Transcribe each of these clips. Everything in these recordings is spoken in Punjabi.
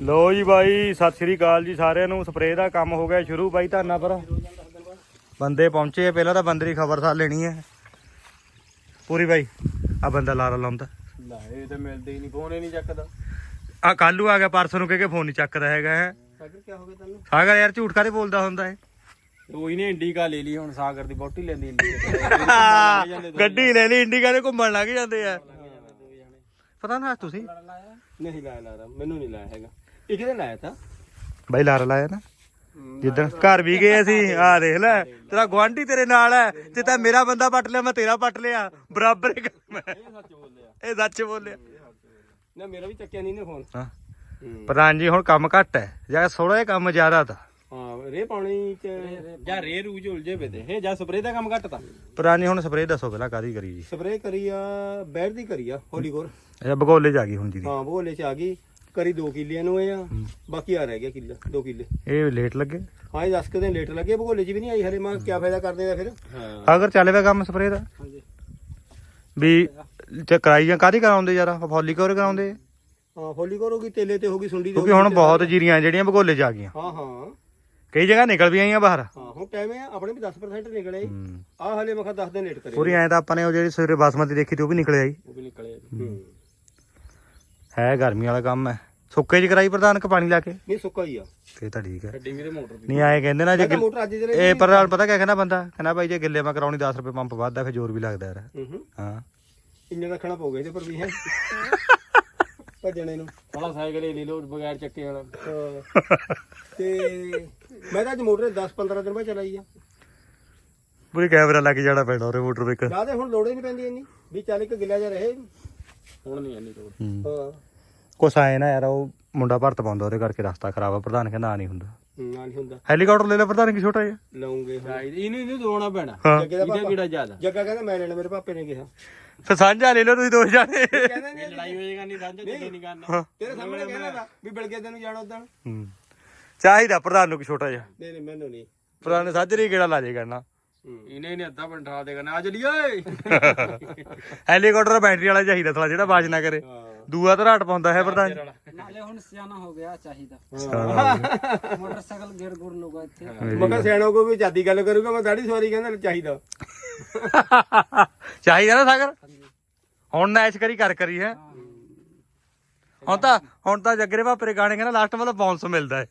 ਲੋ ਜੀ ਬਾਈ ਸਤਿ ਸ੍ਰੀ ਅਕਾਲ ਜੀ ਸਾਰਿਆਂ ਨੂੰ। ਸਪਰੇਅ ਦਾ ਕੰਮ ਹੋ ਗਿਆ ਸ਼ੁਰੂ ਬਾਈ ਧਾਨਾ ਪਰ। ਬੰਦੇ ਪਹੁੰਚੇ ਆ ਪਹਿਲਾਂ ਤਾਂ ਬੰਦੇ ਦੀ ਖਬਰ ਸਾਰ ਲੈਣੀ ਹੈ ਪੂਰੀ ਬਾਈ ਆ ਬੰਦਾ ਲਾਰਾ ਲਾਉਂਦਾ। ਲੈ ਇਹ ਤਾਂ ਮਿਲਦੇ ਹੀ ਨਹੀਂ ਫੋਨ ਹੀ ਨਹੀਂ ਚੱਕਦਾ। ਆ ਕੱਲੂ ਆ ਗਿਆ ਪਰਸੋਂ ਨੂੰ ਕਹਿ ਕੇ ਫੋਨ ਨਹੀਂ ਚੱਕਦਾ ਹੈਗਾ ਹੈ। ਸਾਗਰ ਕੀ ਹੋ ਗਿਆ ਤੈਨੂੰ? ਸਾਗਰ ਯਾਰ ਝੂਠ ਕਾਦੇ ਬੋਲਦਾ ਹੁੰਦਾ ਹੈ ਉਹ ਇਹਨੇ ਇੰਡੀਕਾ ਲੈ ਲਈ ਹੁਣ ਸਾਗਰ ਦੀ ਬੋਟੀ ਲੈਂਦੀ ਗੱਡੀ ਲੈ ਲਈ ਇੰਡੀਕਾ ਦੇ ਘੁੰਮਣ ਲੱਗ ਜਾਂਦੇ ਆ। ਪਤਾ ਨਾ ਤੁਸੀਂ? ਨਹੀਂ ਲਾਇਆ ਲਾਇਆ ਮੈਨੂੰ ਨਹੀਂ ਲਾਇਆ ਹੈਗਾ। ਇੱਕ ਦਿਨ ਲਾਇਆ ਤਾਂ? ਬਾਈ ਲਾਰਾ ਲਾਇਆ ਨਾ। ਜਿੱਦਣ ਘਰ ਵੀ ਗਏ ਅਸੀਂ ਆ ਦੇਖ ਲੈ ਤੇਰਾ ਗਵਾਂਢੀ ਤੇਰੇ ਨਾਲ ਹੈ ਤੇ ਤਾਂ ਮੇਰਾ ਬੰਦਾ ਪੱਟ ਲਿਆ ਮੈਂ ਤੇਰਾ ਪੱਟ ਲਿਆ ਬਰਾਬਰ ਹੀ ਕੰਮ ਹੈ। ਇਹ ਸੱਚ ਬੋਲਿਆ। ਇਹ ਸੱਚ ਬੋਲਿਆ। ਨਾ ਮੇਰਾ ਵੀ ਚੱਕਿਆ ਨਹੀਂ ਨੇ ਫੋਨ। ਹਾਂ। ਪ੍ਰਧਾਨ ਜੀ ਹੁਣ ਕੰਮ ਘੱਟ ਹੈ ਜਾਂ ਥੋੜਾ ਜਿਹਾ ਕੰਮ ਜ਼ਿਆਦਾ ਤਾਂ। ਹਾਂ ਰੇ ਪਾਣੀ ਚ ਜਾਂ ਰੇ ਰੂਜ ਉਲਝੇ ਪਏ ਤੇ ਇਹ ਜਾਂ ਸਪਰੇ ਦਾ ਕੰਮ ਘੱਟ ਤਾ। ਪ੍ਰਧਾਨ ਜੀ ਹੁਣ ਸਪਰੇਅ ਦੱਸੋ ਪਹਿਲਾਂ ਕਾਦੀ ਕਰੀ ਜੀ? ਸਪਰੇ ਕਰੀ ਆ ਬੈਰ ਦੀ ਕਰੀ ਆ ਹੋਲੀ ਗੋਰ ਇਹ ਬਗੋਲੇ ਚ ਆ ਗਈ ਹੁਣ ਜੀ। ਹਾਂ ਚ ਆ ਗਈ। ਕਰੀ 2 ਕਿੱਲਿਆਂ ਨੂੰ ਇਹ ਆ। ਬਾਕੀ ਆ ਰਹਿ ਗਿਆ ਕਿੱਲਾ 2 ਕਿੱਲੇ। ਇਹ ਲੇਟ ਲੱਗੇ? ਹਾਂ ਇਹ 10 ਦਿਨ ਲੇਟ ਲੱਗੇ ਭਗੋਲੇ ਚ ਵੀ ਨਹੀਂ ਆਈ ਹਰੇ ਮੈਂ ਕਿਆ ਫਾਇਦਾ ਕਰਦੇ ਦਾ ਫਿਰ? ਹਾਂ। ਅਗਰ ਚੱਲ ਪਿਆ ਕੰਮ ਸਪਰੇਅ ਦਾ? ਹਾਂਜੀ। ਵੀ ਚ ਕਰਾਈ ਜਾਂ ਕਾਦੀ ਕਰਾਉਂਦੇ ਯਾਰ? ਫੌਲੀ ਕਵਰ ਕਰਾਉਂਦੇ? ਹਾਂ ਹੋਲੀ ਗੋਰ ਹੋ ਗਈ ਤੇਲੇ ਤੇ ਹੋ ਗਈ ਸੁੰਡੀ ਤੇ ਕਿਉਂਕਿ ਹੁਣ ਬਹੁਤ ਜੀਰੀਆਂ ਜਿਹੜੀਆਂ ਬਗੋਲੇ ਚ ਆ ਗਈਆਂ। ਹਾਂ ਹਾਂ। ਕਈ ਜਗ੍ਹਾ ਨਿਕਲ ਵੀ ਆਈਆਂ ਬਾਹਰ। ਹਾਂ ਹੁਣ ਟਾਈਮ ਹੈ ਆਪਣੇ ਵੀ 10% ਨਿਕਲੇ। ਆ ਹਲੇ ਮੈਂ ਕਿਹਾ 10 ਦਿਨ ਲੇਟ ਕਰੇ। ਪੂਰੀ ਐਂ ਤਾਂ ਆਪਾਂ ਨੇ ਉਹ ਜਿਹੜੀ ਸਵੇਰੇ ਬਾਸਮਤੀ ਦੇਖੀ ਤੇ ਉਹ ਵੀ ਨਿਕਲ ਆਈ। ਉਹ ਵੀ ਨਿਕਲੇ ਹੂੰ। ਹੈ ਗਰਮੀ ਵਾਲਾ ਕੰਮ ਹੈ। ਸੁੱਕੇ ਚ ਕਰਾਈ ਪ੍ਰਧਾਨ ਕ ਪਾਣੀ ਲਾ ਕੇ? ਨਹੀਂ ਸੁੱਕਾ ਹੀ ਆ। ਫੇਰ ਤਾਂ ਠੀਕ ਹੈ। ਛੱਡੀ ਮੇਰੇ ਮੋਟਰ ਦੀ। ਨਹੀਂ ਆਏ ਕਹਿੰਦੇ ਨਾ ਜੇ ਮੈਂ ਮੋਟਰ ਅੱਜ ਜਿਹੜੇ ਇਹ ਪ੍ਰਧਾਨ ਪਤਾ ਕਿਆ ਕਹਿੰਦਾ ਬੰਦਾ? ਕਹਿੰਦਾ ਭਾਈ ਜੇ ਗਿੱਲੇ ਮੈਂ ਕਰਾਉਣੀ 10 ਰੁਪਏ ਪੰਪ ਵੱਧਦਾ ਫਿਰ ਜ਼ੋਰ ਵੀ ਲੱਗਦਾ ਯਾਰ। ਹੂੰ ਹੂੰ। ਹਾਂ। ਇੰਜਨ ਰੱਖਣਾ ਪਊਗਾ ਇਹਦੇ ਪਰ ਵੀ ਹੈ। ਭੱਜਣੇ ਨੂੰ। ਸਾਲਾ ਸਾਈਕਲ ਹੀ ਲੈ ਲੋ ਬਗੈਰ ਚੱਕੇ ਵਾਲਾ। ਤੇ ਮੈਂ ਤਾਂ ਅੱਜ ਮੋਟਰ 10 15 ਦਿਨ ਬਾਅਦ ਚਲਾਈ ਆ। ਪੂਰੀ ਕੈਮਰਾ ਲੱਗ ਜਾਣਾ ਪੈਣਾ ਉਹਰੇ ਮੋਟਰ ਵਿੱਚ ਜ਼ਿਆਦਾ ਹੁਣ ਲੋੜ ਹੀ ਨਹੀਂ ਪੈਂਦੀ ਇੰਨੀ ਵੀ ਚੱਲ ਇੱਕ ਗਿੱਲਾ ਜਿਹਾ ਰਹੇ। ਹੁਣ ਨਹੀਂ ਇੰਨੀ ਲੋੜ। ਹਾਂ। ਕੁਛ ਆਏ ਨਾ ਯਾਰ ਉਹ ਮੁੰਡਾ ਭਰਤ ਪਾਉਂਦਾ ਉਹਦੇ ਕਰਕੇ ਰਸਤਾ ਖਰਾਬ ਆ ਪ੍ਰਧਾਨ ਕਹਿੰਦਾ ਆ ਨਹੀਂ ਹੁੰਦਾ। ਨਾ ਨਹੀਂ ਹੁੰਦਾ। ਹੈਲੀਕਾਪਟਰ ਲੈ ਲੈ ਪ੍ਰਧਾਨ ਕੀ ਛੋਟਾ ਜਿਹਾ। ਲਾਉਂਗੇ ਇਹਨੂੰ ਇਹਨੂੰ ਦੋਣਾ ਪੈਣਾ। ਹਾਂ। ਜੱਗੇ ਦਾ ਪਾਪਾ ਕਿਹੜਾ ਜ਼ਿਆਦਾ? ਜੱਗਾ ਕਹਿੰਦਾ ਮੈਂ ਲੈਣਾ ਮੇਰੇ ਪਾਪੇ ਨੇ ਕਿਹਾ। ਫਿਰ ਸਾਂਝਾ ਲੈ ਲਓ ਤੁਸੀਂ ਦੋ ਜਾਣੇ। ਕਹਿੰਦਾ ਨਹੀਂ ਲੜਾਈ ਹੋ ਜਾਏਗਾ ਨਹੀਂ ਸਾਂਝਾ ਕਿਤੇ ਨਹੀਂ ਕਰਨਾ। ਤੇਰੇ ਸਾਹਮਣੇ ਕਹਿਣਾ ਤਾ ਵੀ ਬਿਲਕੇ ਤੈਨੂੰ ਜਾਣਾ ਉਦੋਂ ਹੂੰ। ਚਾਹੀਦਾ ਪ੍ਰਧਾਨ ਨੂੰ ਕੀ ਛੋਟਾ ਜਿਹਾ। ਨਹੀਂ ਨਹੀਂ ਮੈਨੂੰ ਨਹੀਂ। ਪ੍ਰਧਾਨ ਨੇ ਸਾਜਰੀ ਕਿਹੜਾ ਲਾ ਜੇ ਕਰਨਾ ਇਹਨੇ ਇਹਨੇ ਅੱਧਾ ਬੰਠਾ ਦੇ ਕਰਨਾ। ਆ ਚਲੀ ਓਏ ਹੈਲੀਕਾਪਟਰ ਬੈਟਰੀ ਵਾਲਾ ਚਾਹੀਦਾ ਥਲਾ ਜਿਹੜਾ ਬਾਜ ਨਾ ਕਰੇ। ਦੂਆ ਧਰਾਟ ਪਾਉਂਦਾ ਹੈ ਪ੍ਰਧਾਨ ਜੀ। ਨਾਲੇ ਹੁਣ ਸਿਆਣਾ ਹੋ ਗਿਆ ਚਾਹੀਦਾ। ਮੋਟਰਸਾਈਕਲ ਗਿਰ ਗੁਰ ਲੂਗਾ ਇੱਥੇ। ਮੈਂ ਕਿਹਾ ਸਿਆਣਾ ਕੋਈ ਵੀ ਜਾਦੀ ਗੱਲ ਕਰੂਗਾ ਮੈਂ ਦਾੜੀ ਸਵਾਰੀ ਕਹਿੰਦਾ ਚਾਹੀਦਾ। ਚਾਹੀਦਾ ਨਾ ਸਾਗਰ? ਹੁਣ ਨਾ ਐਸ਼ ਕਰੀ ਕਰ ਕਰੀ ਹੈ। ਹੁਣ ਤਾਂ ਹੁਣ ਤਾਂ ਜੱਗਰੇ ਭਾਪਰੇ ਗਾਣੇ ਕਹਿੰਦਾ ਲਾਸਟ ਵਾਲਾ ਬਾਉਂਸ ਮਿਲਦਾ ਹੈ।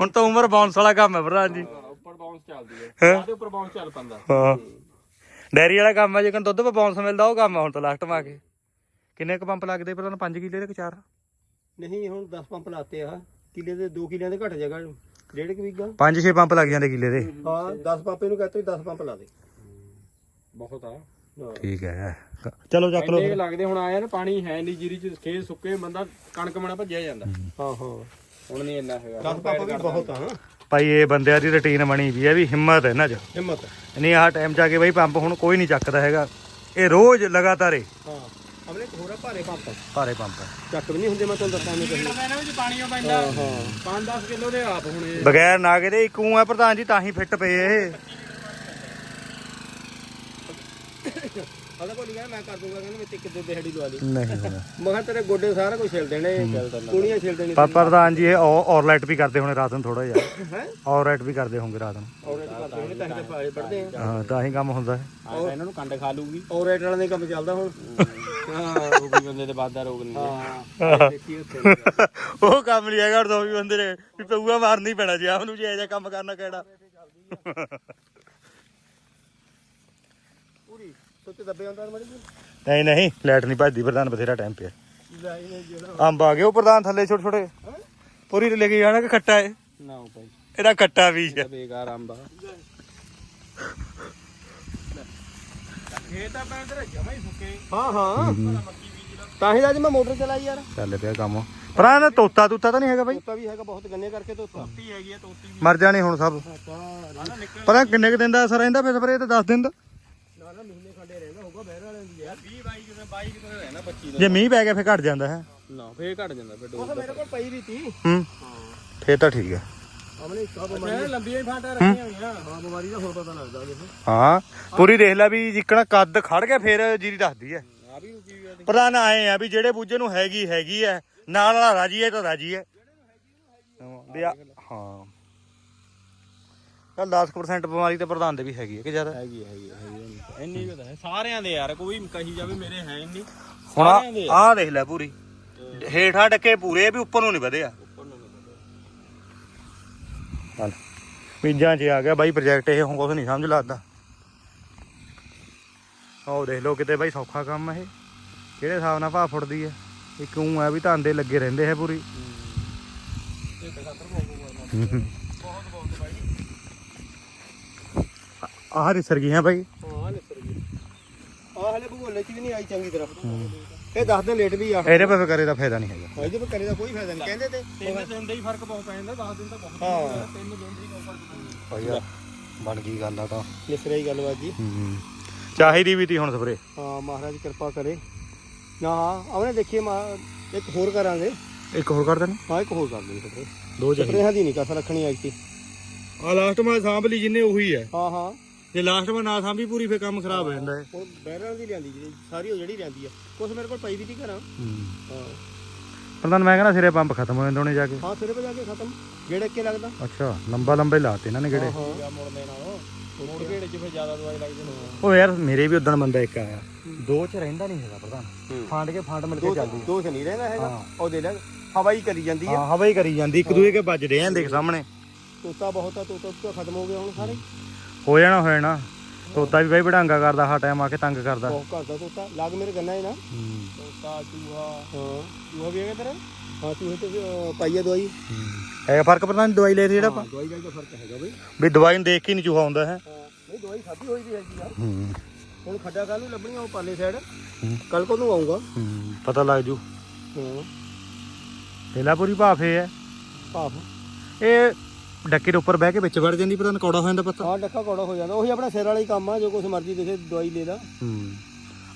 ਹੁਣ ਤਾਂ ਉਮਰ ਬਾਉਂਸ ਵਾਲਾ ਕੰਮ ਹੈ ਪ੍ਰਧਾਨ ਜੀ। ਉੱਪਰ ਬਾਉਂਸ ਚੱਲਦੀ ਹੈ? ਆਦੇ ਉੱਪਰ ਬਾਉਂਸ ਚੱਲ ਪੈਂਦਾ। ਹਾਂ। ਡੈਰੀ ਵਾਲਾ ਕੰਮ ਹੈ ਜੇ ਦੁੱਧ ਪਾ ਬਾਉਂਸ ਮਿਲਦਾ ਉਹ ਕੰਮ ਹੁਣ ਤਾਂ ਲਾਸਟ ਮਾ ਕੇ। ਕਿੰਨੇ ਕ ਪੰਪ ਲੱਗਦੇ ਪ੍ਰਧਾਨ 5 ਕਿੱਲੇ ਦੇ ਕਿ 4 ਨਹੀਂ ਹੁਣ 10 ਪੰਪ ਲਾਤੇ ਆ। ਕਿੱਲੇ ਦੇ 2 ਕਿੱਲਿਆਂ ਦੇ ਘੱਟ ਜਗ੍ਹਾ। ਡੇਢ ਕੁ ਵੀਗਾ 5-6 ਪੰਪ ਲੱਗ ਜਾਂਦੇ ਕਿੱਲੇ ਦੇ। ਹਾਂ 10 ਪੰਪ ਇਹਨੂੰ ਕਹਤੇ 10 ਪੰਪ ਲਾ ਦੇ। ਬਹੁਤ ਆ। ਠੀਕ ਹੈ। ਚਲੋ ਚੱਕ ਲਓ ਇਹ ਲੱਗਦੇ ਹੁਣ ਆਇਆ ਨਾ ਪਾਣੀ ਹੈ ਨਹੀਂ ਜੀਰੀ ਚ ਖੇਤ ਸੁੱਕੇ ਬੰਦਾ ਕਣਕ ਮਣਾ ਭੱਜਿਆ ਜਾਂਦਾ। ਹਾਂ ਹਾਂ। ਹੁਣ ਨਹੀਂ ਇੰਨਾ ਹੈਗਾ। 10 ਪੰਪ ਵੀ ਬਹੁਤ ਆ ਭਾਈ ਇਹ ਬੰਦਿਆਂ ਦੀ ਰੁਟੀਨ ਬਣੀ ਵੀ ਹੈ ਵੀ ਹਿੰਮਤ ਹੈ ਇਹਨਾਂ 'ਚ ਹਿੰਮਤ ਨਹੀਂ ਆਹ ਟਾਈਮ ਆ ਕੇ ਬਈ ਪੰਪ ਹੁਣ ਕੋਈ ਨਹੀਂ ਚੱਕਦਾ ਹੈਗਾ। ਇਹ ਰੋਜ਼ ਲਗਾਤਾਰ ਹੀ ਹਾਂ। ਆਪਣੇ ਇੱਕ ਹੋਰ ਆ ਭਾਰੇ ਪੰਪ। ਭਾਰੇ ਪੰਪ। ਹੈ ਚੱਕ ਵੀ ਨਹੀਂ ਹੁੰਦੇ ਮੈਂ ਤੁਹਾਨੂੰ ਦੱਸਾਂ ਨਹੀਂ ਕਹੀ ਇਹਨਾਂ ਵਿੱਚ ਪਾਣੀ ਆ ਪੈਂਦਾ। ਹਾਂ 5-10 ਕਿਲੋ ਦੇ ਆਪ ਹੁਣੇ ਬਗੈਰ ਨਾਗੇ ਦੇ ਇੱਕ ਊਂ ਹੈ ਪ੍ਰਧਾਨ ਜੀ ਤਾਂ ਹੀ ਫਿੱਟ ਪਏ ਇਹ। ਆਦਾ ਕੋਲ ਗਿਆ ਮੈਂ ਕਰ ਦੂੰਗਾ ਕਹਿੰਦਾ ਮੈਂ ਤੇ ਕਿੱਦੇ ਦਿਹਾੜੀ ਲਵਾ ਲਈ। ਨਹੀਂ ਹੋਣਾ ਮੈਂ ਕਿਹਾ ਤੇਰੇ ਗੋਡੇ ਸਾਰਾ ਕੁਝ ਛਿਲ ਦੇਣੇ। ਕੁੜੀਆਂ ਛਿਲ ਦੇਣੀ ਪਰ ਪ੍ਰਧਾਨ ਜੀ ਇਹ ਔਰਲਾਈਟ ਵੀ ਕਰਦੇ ਹੋਣੇ ਰਾਤ ਨੂੰ ਥੋੜਾ ਜਿਹਾ। ਹੈ? ਔਰਲਾਈਟ ਵੀ ਕਰਦੇ ਹੋਣਗੇ ਰਾਤ ਨੂੰ। ਔਰੇਟ ਕਰਦੇ ਹੋਣੇ ਤਾਂ ਹੀ ਤਾਂ ਪਾਏ ਪੜਦੇ ਆ। ਹਾਂ ਤਾਂ ਹੀ ਕੰਮ ਹੁੰਦਾ। ਹੈ ਔਰ ਇਹਨਾਂ ਨੂੰ ਕੰਡ ਖਾ ਲੂਗੀ। ਔਰੇਟ ਵਾਲਿਆਂ ਦੇ ਕੰਮ ਚੱਲਦਾ ਹੁਣ। ਹਾਂ ਉਹ ਵੀ ਬੰਦੇ ਦੇ ਬਾਦਾ ਰੋਗ ਨਹੀਂ ਹਾਂ। ਦੇਖੀ ਉੱਥੇ ਉਹ ਕੰਮ ਨਹੀਂ ਹੈਗਾ ਦੋ ਵੀ ਬੰਦੇ ਨੇ ਵੀ ਪਊਆ ਮਾਰਨੀ ਪੈਣਾ ਜੀ ਆਪ ਨੂੰ ਜੇ ਜਿਹਾ ਕੰਮ ਕਰਨਾ ਕਿਹੜਾ। ਪੂਰੀ ਸੁੱਤੇ ਦੱਬੇ ਹੁੰਦਾ ਮੜੀ ਨਹੀਂ ਨਹੀਂ ਲਾਈਟ ਨਹੀਂ ਭੱਜਦੀ ਪ੍ਰਧਾਨ ਬਥੇਰਾ ਟਾਈਮ ਪਿਆ। ਅੰਬ ਆ ਗਏ ਉਹ ਪ੍ਰਧਾਨ ਥੱਲੇ ਛੋਟੇ ਛੋਟੇ। ਪੂਰੀ ਤੇ ਲੈ ਕੇ ਜਾਣਾ ਕਿ ਖੱਟਾ ਹੈ ਨਾ ਭਾਈ। ਇਹਦਾ ਖੱਟਾ ਬੀਜ ਹੈ ਬੇਕਾਰ ਅੰਬਾ ਇਹ ਤਾਂ ਮੈਂ ਤੇਰੇ ਜਮਾ ਹੀ ਸੁੱਕੇ। ਹਾਂ ਹਾਂ। ਤਾਂ ਹੀ ਅੱਜ ਮੈਂ ਮੋਟਰ ਚਲਾਈ ਯਾਰ। ਚੱਲ ਪਿਆ ਕੰਮ। ਭਰਾ ਨਾ ਤੋਤਾ ਤੂਤਾ ਤਾਂ ਨਹੀਂ ਹੈਗਾ ਬਾਈ? ਤੋਤਾ ਵੀ ਹੈਗਾ ਬਹੁਤ ਗੰਨੇ ਕਰਕੇ ਤੋਤਾ। ਤੋਤੀ ਹੈਗੀ ਆ ਤੋਤੀ ਵੀ। ਮਰ ਜਾਣੇ ਹੁਣ ਸਭ। ਪਤਾ ਕਿੰਨੇ ਕੁ ਦਿਨ ਦਾ ਅਸਰ ਰਹਿੰਦਾ ਫਿਰ ਸਪਰੇ ਤੇ 10 ਦਿਨ ਦਾ? ਨਾ ਨਾ ਮਹੀਨੇ ਖੰਡੇ ਰਹਿੰਦਾ ਹੋਊਗਾ ਬਹਿਰ ਵਾਲਿਆਂ ਦੀ ਯਾਰ। 20 22 ਕਿਤੇ 22 ਕਿਤੇ ਰਹਿਣਾ 25 ਜੇ ਮੀਂਹ ਪੈ ਗਿਆ ਫਿਰ ਘਟ ਜਾਂਦਾ ਹੈ। ਨਾ ਫੇਰ ਘਟ ਜਾਂਦਾ ਫਿਰ ਡੋਜ਼ ਮੇਰੇ ਕੋਲ ਪਈ ਵੀ ਤੀ। ਹੂੰ। ਫਿਰ ਤਾਂ ਠੀਕ ਹੈ। ਅਮਨੇ ਸਭ ਬਿਮਾਰੀ ਲੰਬੀਆਂ ਹੀ ਫਾਟਾ ਰੱਖੀਆਂ ਹੋਈਆਂ। ਹਾਂ ਬਿਮਾਰੀ ਦਾ ਹੋਰ ਪਤਾ ਲੱਗਦਾ ਕਿਸੇ ਹਾਂ ਪੂਰੀ ਦੇਖ ਲੈ ਵੀ ਜਿੱਕਣਾ ਕੱਦ ਖੜ ਗਿਆ ਫਿਰ ਜੀਰੀ ਦੱਸਦੀ ਹੈ ਆ ਵੀ ਕੀ ਆ ਪ੍ਰਧਾਨ ਆਏ ਆ ਵੀ ਜਿਹੜੇ ਬੂਝੇ ਨੂੰ ਹੈਗੀ ਹੈਗੀ ਹੈ ਨਾਲ ਵਾਲਾ ਰਾਜੀ ਹੈ ਤਾਂ ਰਾਜੀ ਵੀ ਆ- ਹਾਂ। ਚੱਲ 10% ਬਿਮਾਰੀ ਤੇ ਪ੍ਰਧਾਨ ਦੇ ਵੀ ਹੈਗੀ ਹੈ ਕਿ ਜ਼ਿਆਦਾ। ਹੈਗੀ ਹੈਗੀ ਹੈਗੀ ਇੰਨੀ ਵੀ ਤਾਂ ਹੈ। ਸਾਰਿਆਂ ਦੇ ਯਾਰ ਕੋਈ ਕਹੀ ਜਾਵੇ ਮੇਰੇ ਹੈ ਇੰਨੀ। ਹੁਣ ਸਾਰਿਆਂ ਦੇ ਆ। ਦੇਖ ਲੈ ਪੂਰੀ। ਹੇਠਾਂ ਡੱਕੇ ਪੂਰੇ ਵੀ ਉੱਪਰ ਨੂੰ ਨਹੀਂ ਵਧਿਆ। ਚੱਲ। ਪੀਜਾਂ 'ਚ ਆ ਗਿਆ ਬਾਈ ਪ੍ਰੋਜੈਕਟ ਇਹ ਹੁਣ ਕੁਝ ਨਹੀਂ ਸਮਝ ਲੱਗਦਾ। ਉਹ ਦੇਖ ਲਓ ਕਿਤੇ ਬਾਈ ਸੌਖਾ ਕੰਮ ਇਹ। ਕਿਹੜੇ ਹਿਸਾਬ ਨਾਲ ਭਾਅ ਫੁੱਟਦੀ ਹੈ ਇੱਕ ਉਹ ਹੈ ਵੀ ਧੰਦੇ ਲੱਗੇ ਰਹਿੰਦੇ ਹੈ ਪੂਰੀ। ਬਾਈ ਆਹ ਬਾਈ। ਹਾਂ ਨਿਸਰ ਗਈ। ਆ ਹਲੇ ਭੂਗੋਲੇ ਚ ਵੀ ਨਹੀਂ ਆਈ ਚੰਗੀ ਤਰ੍ਹਾਂ। ਇਹ 10 ਦਿਨ ਲੇਟ ਵੀ ਆ। ਇਹਦੇ ਪੇ ਕਰੇ ਦਾ ਫਾਇਦਾ ਨਹੀਂ ਹੈਗਾ। ਇਹਦੇ ਪਰ ਕਰੇ ਦਾ ਕੋਈ ਫਾਇਦਾ ਨਹੀਂ। ਕਹਿੰਦੇ ਤੇ ਤਿੰਨ ਦਿਨ ਦਾ ਹੀ ਫ਼ਰਕ ਬਹੁਤ ਪੈ ਜਾਂਦਾ 10 ਦਿਨ ਤਾਂ ਬਹੁਤ ਹਾਂ। ਤਿੰਨ ਦਿਨ ਦੀ ਕੋਈ ਫ਼ਰਕ ਭਾਈ ਆ ਬਣ ਗਈ ਗੱਲ ਆ ਤਾਂ। ਨਿਸਰੇ ਹੀ ਗੱਲਬਾਤ ਜੀ। ਹੂੰ ਚਾਹੀਦੀ ਵੀ ਤੀ ਹੁਣ ਸਪਰੇ ਹਾਂ ਮਹਾਰਾਜ ਕਿਰਪਾ ਕਰੇ। ਨਾ ਹਾਂ ਉਹਨੇ ਦੇਖੀਏ ਮਾ ਇੱਕ ਹੋਰ ਕਰਾਂਗੇ। ਇੱਕ ਹੋਰ ਕਰ ਦੇਣਾ? ਹਾਂ ਇੱਕ ਹੋਰ ਕਰ ਲਈ ਸਪਰੇ ਦੋ ਸਪਰੇਹਾਂ ਦੀ ਨਹੀਂ ਕਸ ਰੱਖਣੀ ਆਈ ਸੀ ਆ ਲਾਸਟ ਮੈਂ ਸਾਂਭ ਲਈ ਜਿੰਨੇ ਉਹੀ ਹੈ ਹਾਂ ਹਾਂ। ਜੇ ਲਾਸਟ ਮੈਂ ਨਾ ਸਾਂਭੀ ਪੂਰੀ ਫੇ ਕੰਮ ਖਰਾਬ ਹੋ ਜਾਂਦਾ ਹੈ ਹੁਣ ਬਹਿਰਾਂ ਦੀ ਲਿਆਂਦੀ ਜਿਹੜੀ ਸਾਰੀ ਉਹ ਜਿਹੜੀ ਲਿਆਂਦੀ ਆ। ਕੁਛ ਮੇਰੇ ਕੋਲ ਪਈ ਵੀ ਤੀ ਘਰਾਂ। ਹਾਂ। ਪ੍ਰਧਾਨ ਮੈਂ ਕਹਿੰਦਾ ਸਿਰੇ ਪੰਪ ਖਤਮ ਹੋ ਜਾਂਦੇ ਹੋਣੇ ਜਾ ਕੇ। ਹਾਂ ਸਿਰੇ ਵਜਾ ਕੇ ਖਤਮ। ਜਿਹੜੇ ਅੱਕੇ ਲੱਗਦਾ। ਅੱਛਾ ਲੰਬਾ ਲੰਬੇ ਲਾਤੇ ਇਹਨਾਂ ਨੇ ਕਿਹੜੇ ਹਾਂ ਮੁੜਨੇ ਨਾਲ ਮੁੜ ਘੇੜੇ ਚ ਫਿਰ ਜ਼ਿਆਦਾ ਦਵਾਈ ਲੱਗ ਜਾਂਦੀ ਉਹ ਯਾਰ ਮੇਰੇ ਵੀ ਉਦਣ ਬੰਦਾ ਇੱਕ ਆਇਆ। ਦੋ ਚ ਰਹਿੰਦਾ ਨਹੀਂ ਹੈਗਾ ਪ੍ਰਧਾਨ। ਫਾਂਡ ਕੇ ਫਾਂਡ ਮਿਲ ਕੇ ਚੱਲਦੀ ਦੋਸ਼ ਨਹੀਂ ਰਹਿੰਦਾ ਹੈਗਾ। ਹਾਂ। ਉਹ ਦੇ ਲੈ ਹਵਾਈ ਕਰੀ ਜਾਂਦੀ ਆ। ਹਾਂ ਹਵਾ ਹੀ ਕਰੀ ਜਾਂਦੀ। ਇੱਕ ਦੂਏ ਕੇ ਵੱਜਦੇ ਆਂ ਦੇਖ ਸਾਹਮਣੇ। ਤੋਤਾ ਬਹੁਤ ਆ ਤੋਤਾ ਖਤਮ ਹੋ ਗਿਆ ਹੁਣ ਸਾਰੇ। ਹੋ ਜਾਣਾ ਹੋ ਜਾਣਾ। ਤੋਤਾ ਵੀ ਬਾਈ ਬੜਾਂਗਾ ਕਰਦਾ ਹਾ ਟਾਈਮ ਆ ਕੇ ਤੰਗ ਕਰਦਾ। ਬਹੁਤ ਘਰ ਦਾ ਤੋਤਾ। ਲੱਗ ਮੇਰੇ ਗੰਨਾ ਹੈ ਨਾ। ਤੋਤਾ ਚੂਹਾ। ਹਾਂ। ਚੂਹਾ ਵੀ ਹੈਗਾ ਤੇਰਾ? ਹਾਂ ਚੂਹੇ ਤੇ ਪਾਈਆ ਦਵਾਈ। ਹੈਗਾ ਫ਼ਰਕ ਪ੍ਰਧਾਨ ਦਵਾਈ ਲੈ ਰਹੀ ਜਿਹੜਾ ਆਪਾਂ? ਦਵਾਈ ਦਾ ਫ਼ਰਕ ਹੈਗਾ ਬਈ। ਵੀ ਦਵਾਈ ਨੂੰ ਦੇਖ ਕੇ ਨਹੀਂ ਚੂਹਾ ਹੁੰਦਾ ਹੈ। ਨਹੀਂ ਦਵਾਈ ਖਾਧੀ ਹੋਈ ਵੀ ਹੈਗੀ ਆ। ਹੂੰ। ਹੁਣ ਖੱਡਾ ਕੱਲ ਨੂੰ ਲੱਭਣੀ ਆ ਉਹ ਪਾਲੇ ਸਾਈਡ ਹੂੰ। ਕੱਲ ਕੋ ਨੂੰ ਆਉਂਗਾ ਹੂੰ ਪਤਾ ਲੱਗ ਜੂ। ਹਾਂ। ਪਹਿਲਾ ਪੂਰੀ ਭਾਫੇ ਹੈ। ਭਾਫ। ਇਹ ਡੱਕੇ ਦੇ ਉੱਪਰ ਬਹਿ ਕੇ ਵਿੱਚ ਵੜ ਜਾਂਦੀ ਪਤਾ ਕੌੜਾ ਹੋ ਜਾਂਦਾ ਪਤਾ। ਹਾਂ ਡੱਕਾ ਕੋੜਾ ਹੋ ਜਾਂਦਾ। ਉਹੀ ਆਪਣਾ ਸਿਰ ਵਾਲਾ ਹੀ ਕੰਮ ਆ ਜੋ ਕੁਛ ਮਰਜ਼ੀ ਦਿਖੇ ਦਵਾਈ ਲੈ ਲਾ ਹੂੰ।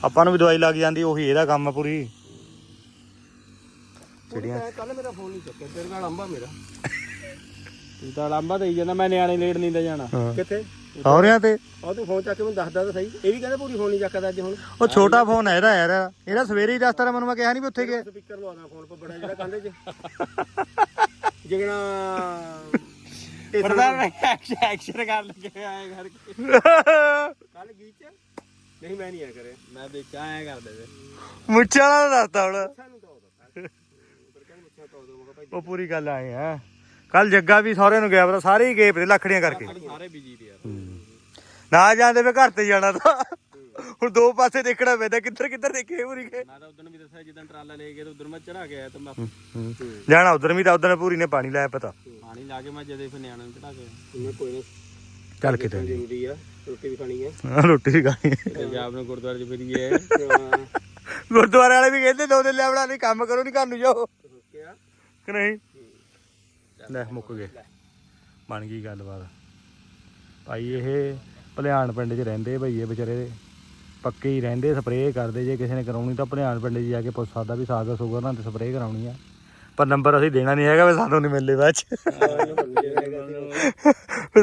ਆਪਾਂ ਨੂੰ ਵੀ ਦਵਾਈ ਲੱਗ ਜਾਂਦੀ ਉਹੀ ਇਹਦਾ ਕੰਮ ਆ ਪੂਰੀ। ਚਿੜੀਆਂ ਕੱਲ ਮੇਰਾ ਫੋਨ ਨਹੀਂ ਚੱਕਿਆ ਤੇਰੇ ਨਾਲ ਅੰਬਾ ਮੇਰਾ। ਤੂੰ ਤਾਂ ਲਾਂਬਾ ਦੇਈ ਜਾਂਦਾ ਮੈਂ ਨਿਆਣੇ ਲੇਟ ਨਹੀਂ ਦਾ ਜਾਣਾ। ਹਾਂ। ਕਿੱਥੇ? ਸੌਰਿਆਂ ਤੇ ਆ ਤੂੰ। ਫੋਨ ਚੱਕ ਕੇ ਮੈਨੂੰ ਦੱਸਦਾ ਤਾਂ ਸਹੀ। ਇਹ ਵੀ ਕਹਿੰਦਾ ਪੂਰੀ ਫੋਨ ਨਹੀਂ ਚੱਕਦਾ ਅੱਜ ਹੁਣ। ਉਹ ਛੋਟਾ ਫੋਨ ਹੈ ਇਹਦਾ ਯਾਰ। ਇਹਦਾ ਸਵੇਰੇ ਹੀ ਦੱਸਤਾ ਮੈਨੂੰ ਮੈਂ ਕਿਹਾ ਨਹੀਂ ਵੀ ਉੱਥੇ ਗਿਆ ਸਪੀਕਰ ਲਵਾਉਣਾ ਫੋਨ 'ਤੇ ਬੜਾ ਜਿਹੜਾ ਕੰਦੇ 'ਚ। ਜਿਗਣਾ ਪ੍ਰਧਾਨ ਐਕਸ਼ਨ ਐਕਸ਼ਨ ਕਰ ਲੱਗੇ ਆਏ ਘਰ ਕੇ। ਕੱਲ ਗੀਚ ਨਹੀਂ ਮੈਂ ਨਹੀਂ ਆ ਕਰਿਆ ਮੈਂ ਦੇਖਿਆ ਆਇਆ ਕਰਦੇ ਵੇ ਮੁੱਛਾਂ ਵਾਲਾ ਦੱਸਤਾ ਹੁਣ। ਉਹ ਪੂਰੀ ਗੱਲ ਆਏ ਆ। ਕੱਲ ਜੱਗਾ ਵੀ ਸਹੁਰੇ ਨੂੰ ਗਿਆ ਪਤਾ ਸਾਰੇ ਹੀ ਗਏ ਲੱਖੜੀਆਂ ਕਰਕੇ। ਸਾਰੇ ਬਿਜ਼ੀ ਦੇ ਯਾਰ। ਨਾ ਜਾਂਦੇ ਵੇ ਘਰ ਤੇ ਜਾਣਾ ਤਾਂ। ਹੁਣ ਦੋ ਪਾਸੇ ਦੇਖਣਾ ਪੈਂਦਾ ਕਿੱਧਰ ਕਿੱਧਰ ਦੇਖੇ ਪੂਰੀ ਕੇ ਮੈਂ ਤਾਂ ਉਦੋਂ ਵੀ ਦੱਸਿਆ ਜਦੋਂ ਟਰਾਲਾ ਲੈ ਕੇ ਤੇ ਉਧਰ ਮੈਂ ਚੜਾ ਗਿਆ ਤੇ ਮੈਂ ਜਾਣਾ ਉਧਰ ਵੀ ਤਾਂ ਉਧਰ ਪੂਰੀ ਨੇ ਪਾਣੀ ਲਾਇਆ ਪਤਾ। ਪਾਣੀ ਲਾ ਕੇ ਮੈਂ ਜਦੇ ਫਿਰ ਨੂੰ ਚੜਾ ਕੇ ਮੈਂ ਕੋਈ ਨਹੀਂ ਚੱਲ ਕਿਤੇ ਨੀ। ਜ਼ਰੂਰੀ ਆ ਰੋਟੀ ਵੀ ਖਾਣੀ ਹੈ ਹਾਂ, ਰੋਟੀ ਵੀ ਖਾਣੀ ਪੰਜਾਬ ਨੂੰ ਗੁਰਦੁਆਰੇ 'ਚ ਫਿਰੀਏ ਗੁਰਦੁਆਰੇ ਵਾਲੇ ਵੀ ਕਹਿੰਦੇ ਦੋ ਦਿਨ ਲੈਵੜਾ ਨਹੀਂ ਕੰਮ ਕਰੋ ਨਹੀਂ ਘਰ ਨੂੰ ਜਾਓ। ਕਿ ਨਹੀਂ? ਲੈ ਮੁੱਕ ਗਏ। ਬਣ ਗਈ ਗੱਲਬਾਤ। ਭਾਈ ਇਹ ਭਲਿਆਣ ਪਿੰਡ 'ਚ ਰਹਿੰਦੇ ਭਈਏ ਵਿਚਾਰੇ ਪੱਕੇ ਹੀ ਰਹਿੰਦੇ ਸਪਰੇਅ ਕਰਦੇ ਜੇ ਕਿਸੇ ਨੇ ਕਰਾਉਣੀ ਤਾਂ ਭਲਿਆਣ ਪਿੰਡ ਜਾ ਕੇ ਪੁੱਛ ਸਕਦਾ ਵੀ ਸਾਗ ਸੁਗਰ ਨਾਲ ਤੇ ਸਪਰੇਅ ਕਰਾਉਣੀ ਆ। ਪਰ ਨੰਬਰ ਅਸੀਂ ਦੇਣਾ ਨਹੀਂ ਹੈਗਾ ਵੀ ਸਾਨੂੰ ਨਹੀਂ ਮਿਲਦੇ ਬਾਅਦ 'ਚ।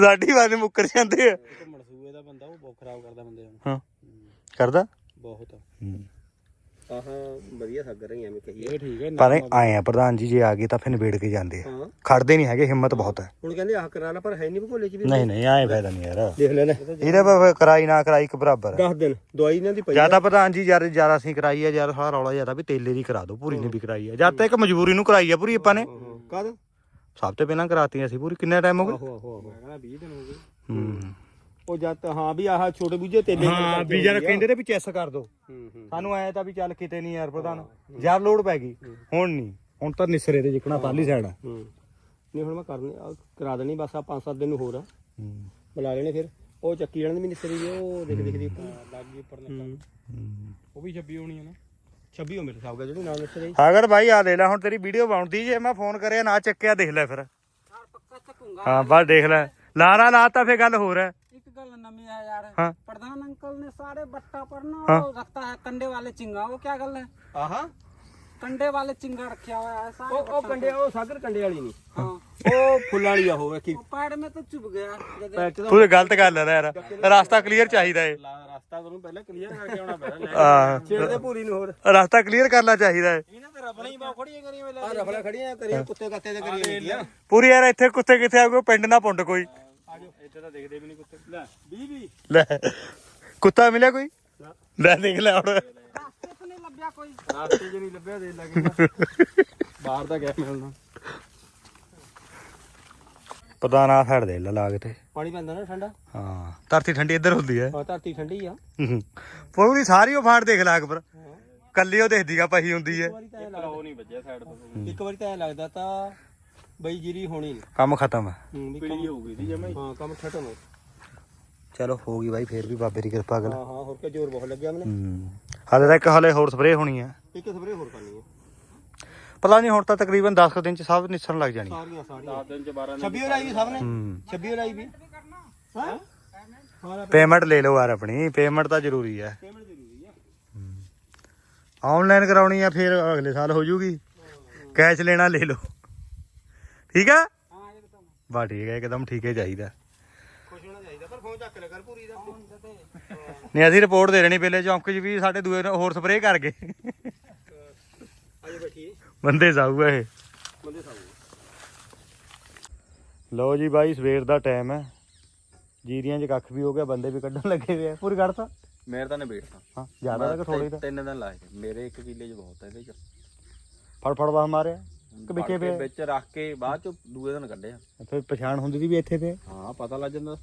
ਸਾਡੀ ਬਾਤ ਮੁੱਕਰ ਜਾਂਦੇ। ਆ ਮਨਸੂਬੇ ਦਾ ਬੰਦਾ ਉਹ ਬਹੁਤ ਖਰਾਬ ਕਰਦਾ ਬੰਦੇ ਨੂੰ। ਹਾਂ। ਕਰਦਾ? ਬਹੁਤ। ਹੂੰ। ਆਹਾਂ ਵਧੀਆ ਸੱਗ ਰਹੀ ਐਵੇਂ ਕਹੀਏ। ਇਹ ਠੀਕ ਹੈ ਪਰ ਆਏ ਆ ਪ੍ਰਧਾਨ ਜੀ ਜੇ ਆ ਗਏ ਤਾਂ ਫਿਰ ਨਿਬੇੜ ਕੇ ਜਾਂਦੇ ਆ। ਹਾਂ। ਖੜਦੇ ਨਹੀਂ ਹੈਗੇ ਹਿੰਮਤ ਬਹੁਤ ਹੈ ਹੁਣ ਕਹਿੰਦੇ ਆਹ ਕਰਾ ਲਾ ਪਰ ਹੈ ਨਹੀਂ ਭੋਲੇ 'ਚ ਵੀ। ਨਹੀਂ ਨਹੀਂ ਆਏ ਫਾਇਦਾ ਨਹੀਂ ਯਾਰ। ਦੇਖ ਲੈ ਲੈ। ਇਹਦੇ ਪਰ ਕਰਾਈ ਨਾ ਕਰਾਈ ਇੱਕ ਬਰਾਬਰ ਹੈ 10 ਦਿਨ ਦਵਾਈ ਇਹਨਾਂ ਦੀ ਪਈ ਜਾਂ ਤਾਂ ਪ੍ਰਧਾਨ ਜੀ ਯਾਰ ਜ਼ਿਆਦਾ ਅਸੀਂ ਕਰਾਈ ਆ ਯਾਰ ਸਾਰਾ ਰੌਲਾ ਜ਼ਿਆਦਾ ਵੀ ਤੇਲੇ ਦੀ ਕਰਾ ਦਿਓ ਪੂਰੀ ਨੇ ਵੀ ਕਰਾਈ ਆ। ਜਦ ਤੱਕ ਮਜਬੂਰੀ ਨੂੰ ਕਰਾਈ ਆ ਪੂਰੀ ਆਪਾਂ ਨੇ। ਕਦ ਸਭ ਤੋਂ ਪਹਿਲਾਂ ਕਰਾਤੀ ਅਸੀਂ ਪੂਰੀ। ਕਿੰਨਾ ਟਾਈਮ ਹੋ ਗਿਆ? ਆਹੋ ਆਹੋ ਮੈਂ ਕਹਿੰਦਾ 20 ਦਿਨ ਹੋ ਗਏ। ਹੂੰ। ਉਹ ਜਦ ਹਾਂ ਵੀ ਆਹ ਛੋਟੇ ਬੂਝੇ ਤੇਲੇ ਹਾਂ ਵੀ ਯਾਰ ਕਹਿੰਦੇ ਨੇ ਵੀ ਚੈਸ ਕਰ ਦੋ। ਸਾਨੂੰ ਐ ਤਾਂ ਵੀ ਚੱਲ ਕਿਤੇ ਨਹੀਂ ਯਾਰ ਪ੍ਰਧਾਨ ਯਾਰ ਲੋਡ ਪੈ ਗਈ ਹੁਣ ਨਹੀਂ ਹੁਣ ਤਾਂ ਨਿਸਰੇ ਦੇ ਜਿਕਣਾ ਪਾਲੀ ਸਾਈਡ ਆ। ਨਹੀਂ ਹੁਣ ਮੈਂ ਕਰਨੀ ਕਰਾ ਦੇਣੀ ਬਸ ਆ 5-7 ਦਿਨ ਹੋਰ ਬੁਲਾ ਲੈਣੇ ਫਿਰ। ਉਹ ਚੱਕੀ ਵਾਲਿਆਂ ਦੀ ਵੀ ਨਿਸਰੀ ਉਹ ਦੇਖ ਦੇਖ ਦੀ ਲੱਗ ਗਈ ਉੱਪਰ ਲੱਗਾ ਉਹ ਵੀ 26 ਹੋਣੀ ਹੈ ਨਾ। 26 ਹੋ ਮੇਰੇ ਹਿਸਾਬ ਨਾਲ ਜਿਹੜੀ ਨਾਲ ਨਿਸਰੀ ਅਗਰ ਭਾਈ ਆ ਲੈ ਲੈ ਹੁਣ ਤੇਰੀ ਵੀਡੀਓ ਬਣਦੀ ਜੇ ਮੈਂ ਫੋਨ ਕਰਿਆ ਨਾ ਚੱਕਿਆ ਦੇਖ ਲੈ ਫਿਰ। ਹਾਂ ਬਸ ਦੇਖ ਲੈ। ਲਾਰਾ ਲਾਤਾ ਫੇ ਗੱਲ ਹੋਰ ਹੈ। गल नमी है यार हाँ। प्रधान अंकल ने सारे बट्टा पर ना हाँ। वो रखता है कंडे वाले चिंगा वो क्या गल है ਆਹਾ कंडे वाले चिंगा रखा हुआ है ऐसा ਉਹ ਉਹ ਕੰਡੇ ਉਹ ਸਾਗਰ ਕੰਡੇ ਵਾਲੀ ਨਹੀਂ हाँ ਉਹ ਫੁੱਲਾਂ ਵਾਲੀ ਆ ਉਹ ਵੇਖੀ वो पैर में तो चुभ गया जब ਪੈਰ ਚ ਤਾਂ ਤੂੰ ਤੇ ਗਲਤ ਗੱਲ ਹੈ ਯਾਰ ਰਸਤਾ ਕਲੀਅਰ ਚਾਹੀਦਾ ਏ ਰਸਤਾ ਤੁਹਾਨੂੰ ਪਹਿਲਾਂ ਕਲੀਅਰ ਕਰਕੇ ਆਉਣਾ ਪੈਣਾ ਆ ਛੇੜਦੇ ਪੂਰੀ ਨੂੰ ਹੋਰ ਰਸਤਾ ਕਲੀਅਰ ਕਰਨਾ ਚਾਹੀਦਾ ਏ ਇਹਨਾਂ ਤੇ ਰਫਲਾਂ ਹੀ ਬਾਹ ਖੜੀਆਂ ਕਰੀਆਂ ਵੇਲੇ ਆ ਰਫਲਾਂ ਖੜੀਆਂ ਕਰੀਆਂ ਕੁੱਤੇ ਕੱਤੇ ਤੇ ਕਰੀਆਂ ਹੁੰਦੀਆਂ ਪੂਰੀ ਯਾਰ ਇੱਥੇ ਕੁੱਤੇ ਕਿੱਥੇ ਆਉਗੇ ਪਿੰਡ ਨਾ ਪੁੰਡ ਕੋਈ ਆਜੋ ਕੁੱਤਾ। ਮਿਲਿਆ ਕੋਈ? ਲੈ। ਦੇਖ ਲੈ ਹੁਣ। ਨਹੀਂ ਲੱਭਿਆ ਕੋਈ। ਰਾਸਤੇ 'ਚ ਨਹੀਂ ਲੱਭਿਆ ਦੇ ਲੱਗੇਗਾ ਬਾਹਰ ਦਾ ਗਿਆ ਮਿਲਣਾ ਪਤਾ ਨਾ ਛੱਡ ਦੇ ਲਾ ਕੇ ਤੇ। ਪਾਣੀ ਪੈਂਦਾ ਨਾ ਠੰਡਾ? ਹਾਂ ਧਰਤੀ ਠੰਡੀ ਇੱਧਰ ਹੁੰਦੀ ਹੈ। ਹਾਂ ਧਰਤੀ ਠੰਡੀ ਆ। ਪੂਰੀ ਸਾਰੀ ਉਹ ਫਾੜ ਦੇਖ ਲਾਗ ਪਰ ਕੱਲੀ ਉਹ ਦੇਖਦੀ ਆ ਪਹੀ ਹੁੰਦੀ ਹੈ। ਇੱਕ ਵਾਰੀ ਤਾਂ ਲੱਗਦਾ ਤਾਂ ਬਈ ਜੀਰੀ ਹੋਣੀ ਨਹੀਂ ਕੰਮ ਖਤਮ। ਹੈ ਹੂੰ ਵੀ ਕੰਮ ਹੋਊਗੀ ਹਾਂ ਖਤਮ ਹੋ ਚਲੋ ਹੋ ਗਈ ਬਾਈ ਫੇਰ ਵੀ ਬਾਬੇ ਦੀ ਕਿਰਪਾ ਕਰ। ਹਾਂ ਹਾਂ ਹੋਰ ਕਿ ਜ਼ੋਰ ਬਹੁਤ ਲੱਗਿਆ ਮੈਨੇ। ਹੂੰ। ਹਾਲੇ ਤੱਕ ਹਲੇ ਹੋਰ ਸਪਰੇਅ ਹੋਣੀ ਹੈ ਇੱਕ ਸਪਰੇ ਹੋਰ ਕਰਨੀ ਹੈ ਪਤਾ ਨਹੀਂ ਹੁਣ ਤਾਂ ਤਕਰੀਬਨ 10 ਕੁ ਦਿਨ ਚ ਸਭ ਨਿਸਰਨ ਲੱਗ ਜਾਣੀ। ਸਾਰੀਆਂ ਸਾਰੀਆਂ। 10 ਦਿਨ ਚ 12 26 ਲਾਈ ਵੀ ਸਭ ਨੇ? ਹੂੰ। 26 ਲਾਈ ਵੀ? ਹਾਂ? ਹਾਂ ਪੇਮੈਂਟ ਲੈ ਲਓ ਯਾਰ ਆਪਣੀ ਪੇਮੈਂਟ ਤਾਂ ਜ਼ਰੂਰੀ ਹੈ ਪੇਮੈਂਟ ਜ਼ਰੂਰੀ ਆ। ਆਨਲਾਈਨ ਕਰਾਉਣੀ ਆ ਫਿਰ ਅਗਲੇ ਸਾਲ ਹੋ ਜੂਗੀ। ਕੈਸ਼ ਲੈਣਾ ਲੈ ਲਓ। ਠੀਕ ਆ? ਹਾਂ ਠੀਕ ਹੈ ਇੱਕਦਮ ਠੀਕ ਹੀ ਚਾਹੀਦਾ। ਖੁਸ਼ ਅਸੀਂ ਰਿਪੋਰਟ ਦੇ ਰਹਿਣੀ ਪਹਿਲੇ ਚੌਂਕ 'ਚ ਵੀ ਸਾਡੇ ਦੂਏ ਹੋਰ ਸਪਰੇਅ ਕਰ ਗਏ। ਬੰਦੇ ਸਾਊ ਆ ਇਹ। ਲਓ ਜੀ ਬਾਈ ਸਵੇਰ ਦਾ ਟਾਈਮ ਹੈ। ਜੀਰੀਆਂ 'ਚ ਕੱਖ ਵੀ ਹੋ ਗਿਆ ਬੰਦੇ ਵੀ ਕੱਢਣ ਲੱਗੇ ਹੋਏ ਆ। ਪੂਰੀ ਕੱਢਤਾ ਮੇਰੇ ਤਾਂ ਨੇ ਬੇਟਾ ਹਾਂ ਜ਼ਿਆਦਾ ਤਾਂ ਥੋੜੀ ਤਾਂ। ਤਿੰਨ ਦਿਨ ਲਾਏ। ਮੇਰੇ ਇੱਕ ਕਿੱਲੇ 'ਚ ਬਹੁਤ ਹੈ ਇਹਦੇ 'ਚ। ਫੜ ਫੜ ਵਾ ਕਿ ਵਿੱਚੇ ਵਿੱਚ ਰੱਖ ਕੇ ਬਾਅਦ 'ਚ ਦੂਏ ਦਿਨ ਕੱਢਿਆ ਫਿਰ ਪਛਾਣ ਹੁੰਦੀ ਸੀ ਵੀ ਇੱਥੇ ਤੇ? ਹਾਂ ਪਤਾ ਲੱਗ ਜਾਂਦਾ।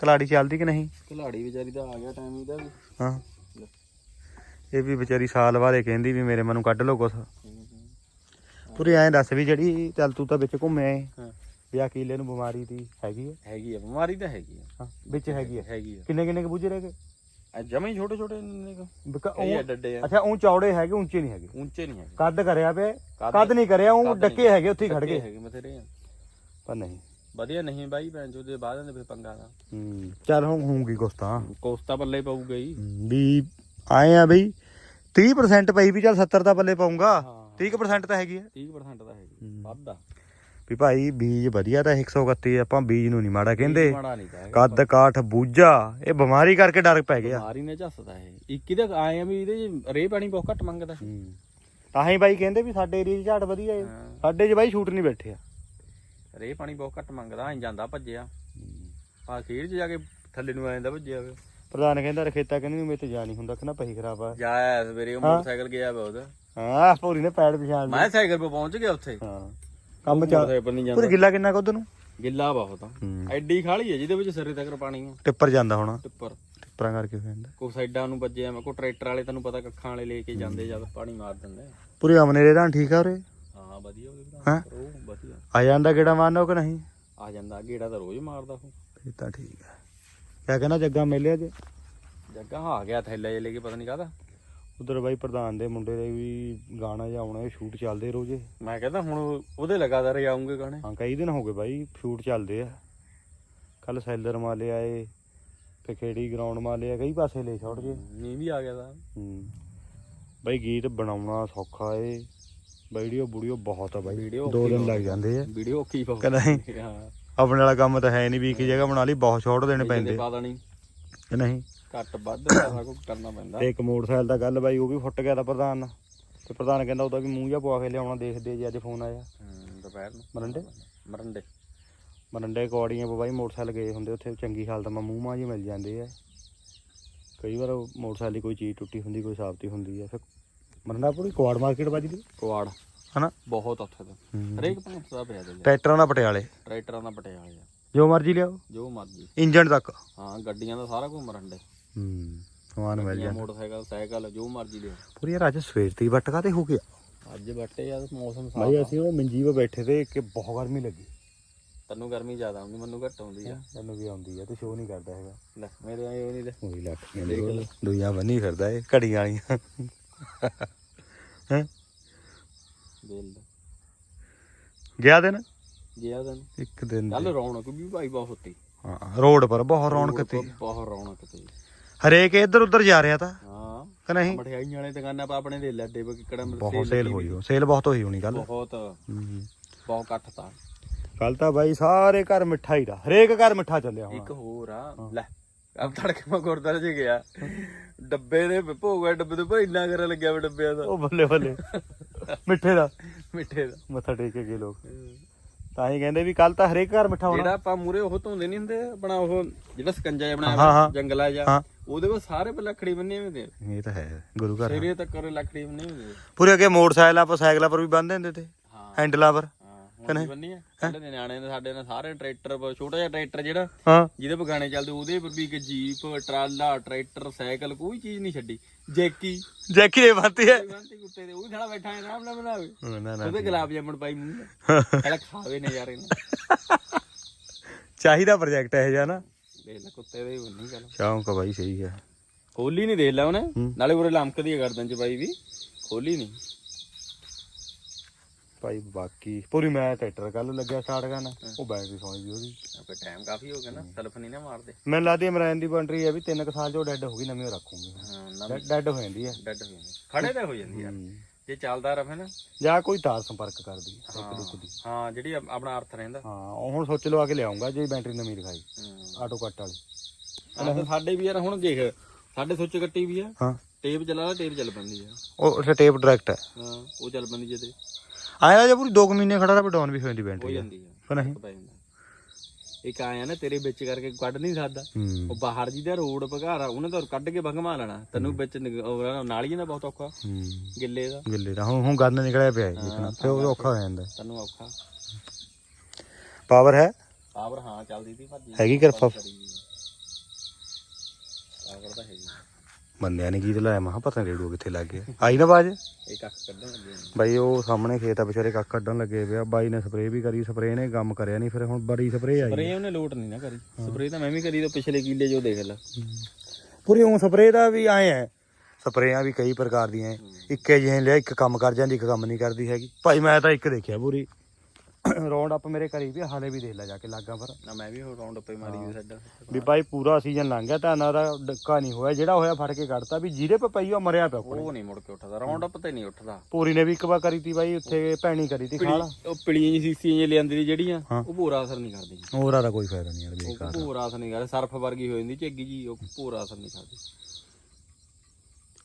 ਕਲਾੜੀ ਚੱਲਦੀ ਕਿ ਨਹੀਂ? ਖਿਲਾੜੀ ਵਿਚਾਰੀ ਦਾ ਆ ਗਿਆ ਟਾਈਮ ਇਹਦਾ ਵੀ। ਹਾਂ। ਇਹ ਵੀ ਵਿਚਾਰੀ ਸਾਲ ਬਾਅਦ ਕਹਿੰਦੀ ਵੀ ਮੇਰੇ ਮਨੂੰ ਕੱਢ ਲਓ ਕੁਛ। ਪੂਰੀ ਐਂ ਦੱਸ ਵੀ ਜਿਹੜੀ ਚੱਲ ਤੂੰ ਤਾਂ ਵਿੱਚ ਘੁੰਮਿਆ ਏ। ਹਾਂ। ਵੀ ਆ ਕੀਲੇ ਨੂੰ ਬਿਮਾਰੀ ਦੀ ਹੈਗੀ ਹੈ ਹੈਗੀ ਆ ਬਿਮਾਰੀ ਤਾਂ ਹੈਗੀ ਆ। ਹਾਂ ਵਿੱਚ ਹੈਗੀ ਹੈ ਹੈਗੀ ਆ। ਕਿੰਨੇ ਕਿੰਨੇ ਕੁ ਬੁੱਝੇ ਰਹਿ ਗਏ? ਇਹ ਜਮੇ ਛੋਟੇ ਛੋਟੇ ਨੇ ਉਹ- ਡੱਡੇ ਆ। ਅੱਛਾ ਉਹ ਚੌੜੇ ਹੈਗੇ ਉੱਚੇ ਨਹੀਂ ਹੈਗੇ? ਉੱਚੇ ਨਹੀਂ ਹੈਗੇ। ਕੱਦ ਕਰਿਆ ਪਿਆ ਕੱਦ- ਨਹੀਂ ਕਰਿਆ ਉਹ ਕੱਦ ਡੱਕੇ। ਹੈਗੇ ਉੱਥੇ ਹੀ ਖੜ ਗਏ। ਹੈਗੇ ਬਥੇਰੇ ਆ। ਪਰ ਨਹੀਂ। ਵਧੀਆ ਨਹੀਂ ਬਾਈ ਭੈਣ ਚੋ ਦੇ ਬਾਅਦ ਦੇ ਫਿਰ ਪੰਗਾ ਦਾ। ਹੂੰ ਚੱਲ ਹੁਣ ਹੋਊਗੀ ਕੁਛ ਤਾਂ ਕੋਸਤਾ ਪੱਲੇ ਪਊਗਾ ਹੀ ਵੀ ਆਏ ਆ ਬਈ 30% ਪਈ ਵੀ ਚੱਲ 70 ਤਾਂ ਪੱਲੇ ਪਾਉਂਗਾ ਹਾਂ। 30% ਤਾਂ ਹੈਗੀ ਹੈ 30% ਤਾਂ ਹੈਗੀ ਹੂੰ। ਵੱਧਦਾ ਵੀ ਭਾਈ ਬੀਜ ਵਧੀਆ ਤਾਂ 131 ਆਪਾਂ ਬੀਜ ਨੂੰ ਨਹੀਂ ਮਾੜਾ ਕਹਿੰਦੇ। ਮਾੜਾ ਨਹੀਂ ਤਾਂ ਕੱਦ ਕਾਠ ਬੂਝਾ ਇਹ ਬਿਮਾਰੀ ਕਰਕੇ ਡਰ ਪੈ ਗਿਆ। ਬਿਮਾਰੀ ਨੇ ਝੱਸਦਾ ਇਹ। ਇੱਕ ਇਹਦੇ ਆਏ ਆ ਵੀ ਇਹਦੇ 'ਚ ਰੇ ਪਾਣੀ ਬਹੁਤ ਘੱਟ ਮੰਗਦਾ। ਤਾਂ ਹੀ ਬਾਈ ਕਹਿੰਦੇ ਵੀ ਸਾਡੇ ਏਰੀਆ 'ਚ ਝਾੜ ਵਧੀਆ ਏ। ਹਾਂ। ਸਾਡੇ 'ਚ ਬਾਈ ਸ਼ੂਟ ਨਹੀਂ ਬੈਠੇ ਆ। ਰੇ ਪਾਣੀ ਬਹੁਤ ਘੱਟ ਮੰਗਦਾ ਐਂ ਜਾਂਦਾ ਭੱਜਿਆ। ਆ ਖੀਰ 'ਚ ਜਾ ਕੇ ਥੱਲੇ ਨੂੰ ਆ ਜਾਂਦਾ ਭੱਜਿਆ ਵੇ ਪ੍ਰਧਾਨ ਕਹਿੰਦਾ ਰਖੇਤਾ ਕਹਿੰਦੀ ਵੀ ਮੇਰੇ ਤੇ ਜਾ ਨਹੀਂ ਹੁੰਦਾ ਕਹਿੰਦਾ ਪਹੀ ਖਰਾਬ ਆ। ਜਾਇਆ ਸਵੇਰੇ ਉਹ ਮੋਟਰਸਾਈਕਲ ਗਿਆ ਵਾ ਉਹਦਾ। ਹਾਂ ਪੂਰੀ ਨੇ ਪੈੜ ਪਛਾਣ ਲਈ ਮੈਂ ਸਾਈਕਲ 'ਤੇ ਪਹੁੰਚ ਗਿਆ ਉੱਥੇ। ਹਾਂ। ਕੰਮ ਚੱਲ ਮੋਟਰਸਾਈਕਲ ਨਹੀਂ ਗਿੱਲਾ ਕਿੰਨਾ ਕੁ ਉਧਰ ਨੂੰ? ਗਿੱਲਾ ਬਹੁਤ ਆ। ਐਡੀ ਖਾਲੀ ਹੈ ਜਿਹਦੇ ਵਿੱਚ ਸਿਰੇ ਤੱਕ ਪਾਣੀ ਆ। ਟਿੱਪਰ ਜਾਂਦਾ ਹੋਣਾ। ਟਿੱਪਰ। ਟਿੱਪਰਾਂ ਕਰਕੇ ਹੋ ਜਾਂਦਾ। ਕੋ ਸਾਈਡਾਂ ਨੂੰ ਵੱਜਿਆ ਮੈਂ ਕੋ ਟਰੈਕਟਰ ਵਾਲੇ ਤੈਨੂੰ ਪਤਾ ਕੱਖਾਂ ਵਾਲੇ ਲੈ ਕੇ ਜਾਂਦੇ ਜਦ ਪਾਣੀ ਮਾਰ ਦਿੰਦੇ ਪੂਰੀ ਅਮਨੇ ਦੇ ਤਾਂ ਠੀਕ ਆ ਉਰੇ? ਹਾਂ ਵਧੀਆ ਉਹਦੇ ਹੈਂ? ਤਾਂ ਉਹ ਵਧੀਆ। ਆ ਜਾਂਦਾ ਕਿਹੜਾ ਮਾਰਨਾ ਕਿ ਨਹੀਂ? ਆ ਜਾਂਦਾ ਗੇੜਾ ਤਾਂ ਰੋਜ਼ ਮਾਰਦਾ ਉਹ। ਤਾਂ ਠੀਕ ਹੈ ਕਿਆ ਕਹਿੰਦਾ ਜੱਗਾ ਮੇਲੇ ਅੱਜ ਜੱਗਾ ਆ ਗਿਆ ਥੈਲੇ ਜਿਹੇ ਲੈ ਕੇ ਪਤਾ ਨਹੀਂ ਕਾਹਦਾ। ਉਧਰ ਬਾਈ ਪ੍ਰਧਾਨ ਦੇ ਮੁੰਡੇ ਦੇ ਵੀ ਗਾਣਾ ਜਾਂ ਆਉਣਾ ਸ਼ੂਟ ਚੱਲਦੇ ਰੋਜ਼ੇ ਮੈਂ ਕਹਿੰਦਾ ਹੁਣ ਉਹਦੇ ਲਗਾਤਾਰ ਹੀ ਆਉਂਗੇ ਗਾਣੇ। ਹਾਂ ਕਈ ਦਿਨ ਹੋ ਗਏ ਬਾਈ ਸ਼ੂਟ ਚੱਲਦੇ ਆ। ਕੱਲ ਸੈਲਰ ਮਾਲੇ ਆਏ ਤੇ ਖੇੜੀ ਗਰਾਊਂਡ ਮਾਲੇ ਆ ਕਈ ਪਾਸੇ ਲੈ ਛੋੜ ਜੇ ਨੀ ਵੀ ਆ ਗਿਆ ਤਾਂ। ਹੂੰ ਬਾਈ ਗੀਤ ਬਣਾਉਣਾ ਸੌਖਾ ਏ ਵੀਡੀਓ ਬੁੜੀਓ ਬਹੁਤ ਆ ਬਾਈ ਵੀਡੀਓ ਦੋ ਦਿਨ ਲੱਗ ਜਾਂਦੇ ਆ। ਵੀਡੀਓ ਕੀ ਪਾਉ ਕਹਿੰਦਾ ਨਹੀਂ ਹਾਂ ਆਪਣੇ ਵਾਲਾ ਕੰਮ ਤਾਂ ਹੈ ਨਹੀਂ ਵੀ ਇੱਕ ਜਗ੍ਹਾ ਬਣਾ ਲਈ ਬਹੁਤ ਸ਼ਾਰਟ ਦੇਣੇ ਪੈਂਦੇ। ਪਾ ਦੇਣੀ। ਕਿ ਨਹੀਂ? ਘੱਟ ਵੱਧ ਸਾਰਾ ਕੁਝ ਕਰਨਾ ਪੈਂਦਾ। ਤੇ ਇੱਕ ਮੋਟਰਸਾਈਕਲ ਦਾ ਗੱਲ ਬਾਈ ਉਹ ਵੀ ਫੁੱਟ ਗਿਆ ਤਾਂ ਪ੍ਰਧਾਨ। ਨਾਲ। ਤੇ ਪ੍ਰਧਾਨ ਕਹਿੰਦਾ ਉਹਦਾ ਵੀ ਮੂੰਹ ਜਿਹਾ ਪਵਾ ਕੇ ਲਿਆਉਣਾ ਦੇਖਦੇ ਜੇ ਅੱਜ ਫੋਨ ਆਇਆ। ਦੁਪਹਿਰ ਨੂੰ। ਮਰੰਡੇ? ਮਰੰਡੇ। ਮਰੰਡੇ ਕੌੜੀਆਂ ਬਾਈ ਮੋਟਰਸਾਈਕਲ ਗਏ ਹੁੰਦੇ ਉੱਥੇ ਚੰਗੀ ਹਾਲਤ ਮਾ ਮੂੰਹ ਮਾਂ ਜੀ ਮਿਲ ਜਾਂਦੇ ਆ। ਕਈ ਵਾਰ ਮੋਟਰਸਾਈਕਲ ਦੀ ਕੋਈ ਚੀਜ਼ ਟੁੱਟੀ ਹੁੰਦੀ ਕੋਈ ਸਾਬਤੀ ਹੁੰਦੀ ਆ। ਫਿਰ ਮਰੰਡਾ ਪੂਰੀ ਕੁਆੜ ਮਾਰਕੀਟ ਵੱਜਦੀ ਕੁਆੜ ਹਨਾ? ਬਹੁਤ ਉੱਥੇ ਤਾਂ। ਹਰੇਕ ਭਾਂਤ ਦਾ ਪਿਆ ਦੇ ਟਰੈਕਟਰਾਂ ਦਾ ਪਟਿਆਲੇ। ਟਰੈਕਟਰਾਂ ਦਾ ਪਟਿਆਲੇ ਆ ਜੋ ਮਰਜ਼ੀ ਲਿਆਓ। ਜੋ ਮਰਜ਼ੀ। ਇੰਜਣ ਤੱਕ। ਹਾਂ ਗੱਡੀਆਂ ਦਾ ਸਾਰਾ ਕੁਝ ਮਰੰਡੇ। ਹੂੰ ਸਮਾਨ ਮਿਲ ਜਾਂ ਜਾਂਦਾ ਮੋਟਰਸਾਈਕਲ ਸਾਈਕਲ ਜੋ ਮਰਜ਼ੀ ਲਿਓ ਪੂਰੀ ਯਾਰ ਅੱਜ ਸਵੇਰ ਤੇ ਹੀ ਵੱਟ ਕਾਤੇ ਹੋ ਗਿਆ? ਅੱਜ ਬੱਟੇ ਯਾਰ ਮੌਸਮ ਸਾਫ਼ ਭਾਈ ਅਸੀਂ ਉਹ ਮੰਜੀ 'ਤੇ ਬੈਠੇ ਤੇ ਕਿ ਬਹੁਤ ਗਰਮੀ ਲੱਗੀ। ਤੈਨੂੰ ਗਰਮੀ ਜ਼ਿਆਦਾ ਆਉਂਦੀ ਮੈਨੂੰ ਘੱਟ ਆਉਂਦੀ ਆ। ਮੈਨੂੰ ਵੀ ਆਉਂਦੀ ਆ ਤੇ ਸ਼ੋ ਨਹੀਂ ਕਰਦਾ ਹੈਗਾ। ਲੈ ਮੇਰੇ ਆਏ ਉਹ ਨਹੀਂ ਲੈ ਉਹੀ ਲੱਖ ਦੁਈਆਂ ਬੰਨੀ ਫਿਰਦਾ ਏ ਘੜੀਆਂ ਵਾਲੀਆਂ। ਹੈ? ਬੇਲ ਦਾ ਗਿਆ ਦਿਨ? ਗਿਆ ਦਿਨ ਇੱਕ ਦਿਨ ਕੱਲ ਰੌਣਕ ਵੀ ਭਾਈ ਬਹੁਤ ਤੀ। ਹਾਂ ਰੋਡ ਪਰ ਬਹੁਤ ਰੌਣਕ ਤੀ। ਬਹੁਤ ਰੌਣਕ ਤੀ। ਹਰੇਕ ਇੱਧਰ ਉੱਧਰ ਜਾ ਰਿਹਾ ਤਾਂ ਹਾਂ ਕਿ ਨਹੀਂ? ਵਾਲੇ ਦੁਕਾਨਾਂ ਪਾ ਆਪਣੇ ਦੇ ਲੱਡੇ ਕਿਕੜਾ ਬਹੁਤ ਸੇਲ ਹੋਈ ਉਹ ਸੇਲ ਬਹੁਤ ਹੋਈ ਹੋਣੀ ਕੱਲ ਬਹੁਤ। ਬਹੁਤ ਕੱਟ ਤਾਂ। ਕੱਲ ਤਾਂ ਬਾਈ ਸਾਰੇ ਘਰ ਮਿੱਠਾ ਹੀ ਦਾ। ਹਰੇਕ ਘਰ ਮਿੱਠਾ ਚੱਲਿਆ ਹੁਣ। ਇੱਕ ਹੋਰ ਆ ਲੈ ਅਬ ਤੜਕੇ ਮੈਂ ਗੁਰਦਾਰੇ 'ਚ ਗਿਆ। ਡੱਬੇ ਦੇ ਭੋਗ ਆ ਡੱਬੇ ਤੋਂ ਭਾਈ ਇੰਨਾ ਕਰਨ ਲੱਗਿਆ ਡੱਬਿਆਂ ਦਾ। ਉਹ ਬੱਲੇ ਬੱਲੇ। ਮਿੱਠੇ ਦਾ। ਮਿੱਠੇ ਦਾ। ਮੱਥਾ ਟੇਕ ਕੇ ਗਏ ਲੋਕ। ਤਾਂ ਹੀ ਕਹਿੰਦੇ ਵੀ ਕੱਲ ਤਾਂ ਹਰੇਕ ਘਰ ਮਿੱਠਾ ਹੋਣਾ। ਜਿਹੜਾ ਆਪਾਂ ਮੂਰੇ ਉਹ ਧੋਂਦੇ ਨਹੀਂ ਹੁੰਦੇ ਆਪਣਾ ਉਹ ਜਿਹੜਾ ਸਕੰਜਾ ਜਿਹਾ ਬਣਾਇਆ ਹਾਂ, ਹੋਇਆ, ਹਾਂ। ਜੰਗਲਾ ਜਿਹਾ ਹਾਂ। ਉਹਦੇ ਕੋਲ ਸਾਰੇ ਪਰ ਲੱਕੜੀ ਬੰਨੇ ਹੁੰਦੇ ਆ। ਇਹ ਤਾਂ ਹੈ ਗੁਰੂ ਘਰ ਸਿਰੇ ਤੱਕ ਲੱਕੜੀ ਬੰਨੇ ਹੁੰਦੇ ਆ। ਪੂਰੇ ਅੱਗੇ ਮੋਟਰਸਾਈਕਲ ਆਪਾਂ ਸਾਈਕਲਾਂ ਪਰ ਵੀ ਬੰਨ੍ਹਦੇ ਹੁੰਦੇ ਤੇ। ਹਾਂ। ਹੈਂਡਲਾਂ ਪਰ। ਵੀ ਬੰਨੀ ਦੇ ਨਿਆਣੇ ਨੇ ਸਾਡੇ ਨੇ ਸਾਰੇ ਟਰੈਕਟਰ ਛੋਟਾ ਜਿਹਾ ਟਰੈਕਟਰ ਜਿਹੜਾ ਹਾਂ। ਜਿਹਦੇ ਪਰ ਗਾਣੇ ਚੱਲਦੇ ਉਹਦੇ ਪਰ ਵੀ ਇੱਕ ਜੀਪ ਟਰਾਲਾ ਟਰੈਕਟਰ ਸਾਈਕਲ ਕੋਈ ਚੀਜ਼ ਨਹੀਂ ਛੱਡੀ। ਜੈਕੀ। ਜੈਕੀ ਦੇ ਬੰਤੀ ਹੈ। ਬੰਤੀ ਕੁੱਤੇ ਦੇ ਉਹ ਵੀ ਸਾਲਾ ਬੈਠਾ ਹੈ ਆਰਾਮ ਨਾਲ ਬਣਾਵੇ। ਨਾ ਨਾ ਉਹਦੇ ਗੁਲਾਬ ਜਾਮਣ ਪਾਈ ਮੂੰਹ ਪਹਿਲਾਂ ਖਾਵੇ ਨਜ਼ਾਰੇ ਚਾਹੀਦਾ ਪ੍ਰੋਜੈਕਟ ਇਹ ਨਾ। ਦੇਖ ਲੈ ਕੁੱਤੇ ਦੇ ਬੰਨੀ ਗੱਲ। ਸ਼ੌਂਕ ਬਾਈ ਸਹੀ ਹੈ ਖੋਲੀ ਨਹੀਂ ਦੇਖ ਲੈ ਉਹਨੇ। ਨਾਲੇ ਉਰੇ ਲਮਕਦੀ ਹੈ ਗਰਦਨ ਚ ਬਾਈ ਵੀ। ਖੋਲੀ ਨਹੀਂ ਭਾਈ ਬਾਕੀ ਪੂਰੀ ਮੈਂ ਟਰੈਕਟਰ ਕੱਲ ਲੱਗਿਆ ਸਟਾਰਟ ਕਰਨ ਉਹ ਬੈਟਰੀ ਸੌਂਦੀ ਉਹਦੀ। ਆਪੇ ਟਾਈਮ ਕਾਫੀ ਹੋ ਗਿਆ ਨਾ ਸੈਲਫ ਨਹੀਂ ਨਾ ਮਾਰਦੇ। ਮੈਨੂੰ ਲੱਗਦੀ ਅਮਰਾਨ ਦੀ ਬਾਉਂਡਰੀ ਹੈ ਵੀ 3 ਸਾਲ ਜੋ ਡੈੱਡ ਹੋ ਗਈ ਨਵੀਂ ਰੱਖੂਗੀ। ਹਾਂ ਡੈੱਡ ਹੋ ਜਾਂਦੀ ਹੈ ਡੈਡ ਹੋ ਜਾਂਦੀ ਖੜੇ ਤੇ ਹੋ ਜਾਂਦੀ ਯਾਰ ਜੇ ਚੱਲਦਾ ਰਹੇ ਨਾ। ਜਾਂ ਕੋਈ ਤਾਰ ਸੰਪਰਕ ਕਰਦੀ ਹੈ, ਇੱਕ ਹਾਂ, ਦੁੱਕ ਦੀ। ਹਾਂ ਜਿਹੜੀ ਆਪ- ਆਪਣਾ ਅਰਥ ਰਹਿੰਦਾ। ਹਾਂ ਉਹ ਹੁਣ ਸੋਚ ਲਵਾ ਕੇ ਲਿਆਉਂਗਾ ਜੇ ਬੈਟਰੀ ਨਵੀਂ ਦਿਖਾਈ। ਹੂੰ। ਆਟੋ ਕੱਟ ਵਾਲੀ। ਸਾਡੇ ਵੀ ਯਾਰ ਹੁਣ ਦੇਖ ਸਾਡੇ ਸੁੱਚ ਕੱਟੀ ਵੀ ਆ। ਹਾਂ। ਟੇਪ ਚਲਾ ਟੇਪ ਚੱਲ ਪੈਂਦੀ ਆ। ਉਹ ਟੇਪ ਡਾਇਰੈਕਟ ਹੈ ਹਾਂ ਉਹ ਚੱਲ ਪੈਂਦੀ ਜਿਹਦੇ। ਆਇਆ ਜੇ ਪੂਰੀ 2 ਮਹੀਨੇ ਖੜਾ ਰਹਾ ਡਾਊਨ ਵੀ ਹੋ ਜਾਂਦੀ ਹੋ ਬੈਟਰੀ ਜਾਂਦੀ ਆ। ਕਿ ਨਹੀਂ? ਪੈ ਜਾਂਦਾ ਇੱਕ ਆਇਆ ਨਾ ਤੇਰੇ ਵਿੱਚ ਕਰਕੇ ਕੱਢ ਨਹੀਂ ਸਕਦਾ। ਹੂੰ। ਉਹ ਬਾਹਰ ਜੀ ਦਾ ਰੋਡ ਭਗਾਰਾ ਉਹਨੇ ਤਾਂ ਕੱਢ ਕੇ ਭੰਗਵਾ ਲੈਣਾ। ਤੈਨੂੰ ਵਿੱਚ ਨਿਗ- ਉਹ ਨਾਲੀਆਂ ਦਾ ਬਹੁਤ ਔਖਾ। ਹੂੰ। ਗਿੱਲੇ ਦਾ। ਗਿੱਲੇ ਦਾ। ਹੁਣ ਹੁਣ ਗੰਦ ਨਿਕਲਿਆ ਪਿਆ ਹੈ ਦੇਖਣਾ। ਤੇ ਉਹ ਔਖਾ ਹੋ ਜਾਂਦਾ। ਤੈਨੂੰ ਔਖਾ। ਪਾਵਰ ਹੈ? ਪਾਵਰ ਹਾਂ ਚੱਲਦੀ ਸੀ ਭੱਜੀ ਹੈਗੀ ਕਿਰਪਾ। ਪਾਵਰ ਤਾਂ ਹੈਗੀ। ਬੰਦਿਆਂ ਨੇ ਕੀ ਲਾਇਆ ਮਹਾ ਪਤਾ ਨਹੀਂ ਰੇਡੂ ਕਿੱਥੇ ਲੱਗ ਗਿਆ। ਆਈ ਨਾ ਬਾਜ ਇਹ ਕੱਖ ਕੱਢਣ ਲੱਗੇ ਨੇ ਬਾਈ ਉਹ ਸਾਹਮਣੇ ਖੇਤ ਆ ਵਿਚਾਰੇ ਕੱਖ ਕੱਢਣ ਲੱਗੇ ਪਿਆ ਬਾਈ ਨੇ ਸਪਰੇਅ ਵੀ ਕਰੀ ਸਪਰੇਅ ਨੇ ਕੰਮ ਕਰਿਆ ਨਹੀਂ ਫਿਰ ਹੁਣ ਬੜੀ ਸਪਰੇਅ ਆਈ। ਸਪਰੇ ਉਹਨੇ ਲੋਟ ਨਹੀਂ ਨਾ ਕਰੀ। ਸਪਰੇ ਤਾਂ ਮੈਂ ਵੀ ਕਰੀ ਤਾਂ ਪਿਛਲੇ ਕਿੱਲੇ ਜੋ ਦੇਖ ਲੈ। ਪੂਰੀ ਉਹ ਸਪਰੇਅ ਦਾ ਵੀ ਆਏ ਹੈ ਸਪਰੇਆਂ ਵੀ ਕਈ ਪ੍ਰਕਾਰ ਦੀਆਂ। ਇੱਕੇ ਜਿਹੇ ਲਿਆ ਇੱਕ ਕੰਮ ਕਰ ਜਾਂਦੀ ਇੱਕ ਕੰਮ ਨਹੀਂ ਕਰਦੀ ਹੈਗੀ। ਭਾਈ ਮੈਂ ਤਾਂ ਇੱਕ ਦੇਖਿਆ ਪੂਰੀ। ਰੌਂਡ ਅਪ ਮੇਰੇ ਘਰੀ ਵੀ ਆ, ਹਾਲੇ ਵੀ ਦੇਖ ਲੈ ਜਾ ਕੇ ਲੱਗਾ ਪਰ। ਨਾ ਮੈਂ ਵੀ ਉਹ ਰਾਉਂਡ ਉੱਪਰ ਮਾਰੀ ਵੀ ਸਾਡਾ। ਵੀ ਭਾਈ ਪੂਰਾ ਸੀਜ਼ਨ ਲੰਘ ਗਿਆ ਤਾਂ ਨਾ ਦਾ ਡੱਕਾ ਨਹੀਂ ਹੋਇਆ ਜਿਹੜਾ ਹੋਇਆ ਫੜ ਕੇ ਕੱਢਤਾ ਵੀ ਜਿਹਦੇ ਪੇ ਪਈ ਉਹ ਮਰਿਆ ਪਿਆ ਉੱਪਰ ਉਹ ਨਹੀਂ ਮੁੜ ਕੇ ਉੱਠਦਾ ਰਾਉਂਡ ਅਪ ਤੇ ਨਹੀਂ ਉੱਠਦਾ। ਪੂਰੀ ਨੇ ਵੀ ਇੱਕ ਵਾਰ ਕਰੀ ਤੀ ਬਾਈ ਉੱਥੇ ਭੈਣੀ ਕਰੀ ਤੀ ਖਾਲ। ਉਹ ਪਿਲੀਆਂ ਜੀ ਸੀਸੀਆਂ ਜਿਹੀਆਂ ਲਿਆਂਦੀ ਦੀ ਜਿਹੜੀਆਂ ਹਾਂ। ਉਹ ਭੋਰਾ ਅਸਰ ਨਹੀਂ ਕਰਦੀ। ਹੋਰ ਆ ਕੋਈ ਫਾਇਦਾ ਨਹੀਂ ਯਾਰ ਉਹ ਬੇਕਾਰ ਭੋਰਾ ਅਸਰ ਨਹੀਂ ਕਰਦਾ ਸਰਫ ਵਰਗੀ ਹੋ ਜਾਂਦੀ ਝੱਗੀ ਜੀ ਉਹ ਭੋਰਾ ਅਸਰ ਨਹੀਂ ਕਰਦੀ।